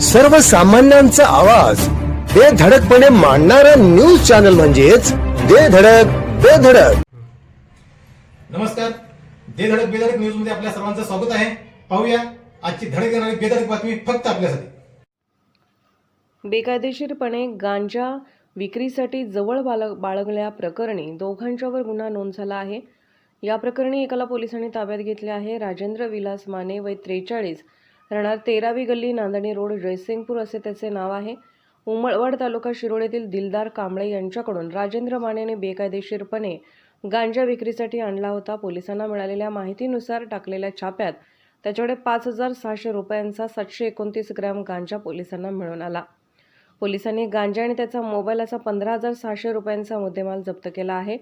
सर्वसामान्यांचा आवाज. बेधडकपणे मांडणारा न्यूज चॅनल म्हणजेच बेधडक बेधडक नमस्कार. दे धडक बेधडक न्यूजमध्ये आपल्या सर्वांचं स्वागत आहे. पाहूया आजची धडक येणारी बेधडक बातमी फक्त आपल्यासाठी. बेकायदेशीरपणे गांजा विक्रीसाठी जवळ बाळ बाळगल्याप्रकरणी दोघांच्यावर गुन्हा नोंद झाला आहे. या प्रकरणी एकाला पोलिसांनी ताब्यात घेतले आहे. राजेंद्र विलास माने वय त्रेचाळीस राहणार तेरावी गल्ली नांदणी रोड जयसिंगपूर असे त्याचे नाव आहे. उमळवड तालुका शिरोळ दिलदार कांबळे यांच्याकडून राजेंद्र मानेने बेकायदेशीरपणे गांजा विक्रीसाठी आणला होता. पोलिसांना मिळालेल्या माहितीनुसार टाकलेल्या छाप्यात त्याच्याकडे पाच हजार सहाशे रुपयांचा सातशे एकोणतीस ग्रॅम गांजा पोलिसांना मिळून आला. पोलिसांनी गांजा आणि त्याचा मोबाईल असा पंधरा हजार सहाशे रुपयांचा मुद्देमाल जप्त केला आहे.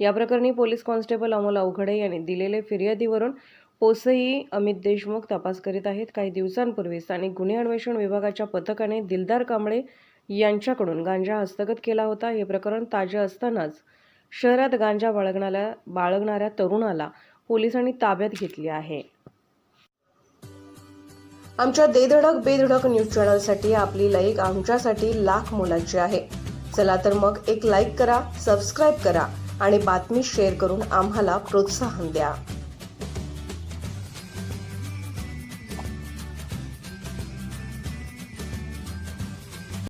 या प्रकरणी पोलीस कॉन्स्टेबल अमोल अवघडे यांनी दिलेले फिर्यादीवरून पोसई अमित देशमुख तपास करीत आहेत. काही दिवसांपूर्वी स्थानिक गुन्हे अन्वेषण विभागाच्या पथकाने दिलदार कांबळे यांच्याकडून गांजा हस्तगत केला होता. हे प्रकरण ताजे असतानाच शहरात गांजा बाळगणाऱ्या बाळगणाऱ्या तरुणाला पोलिसांनी ताब्यात घेतले आहे. आमच्या देधडक बेधडक न्यूज चॅनलसाठी आपली लाईक आमच्यासाठी लाख मोलाची आहे. चला तर मग एक लाईक करा सबस्क्राईब करा आणि बातमी शेअर करून आम्हाला प्रोत्साहन द्या.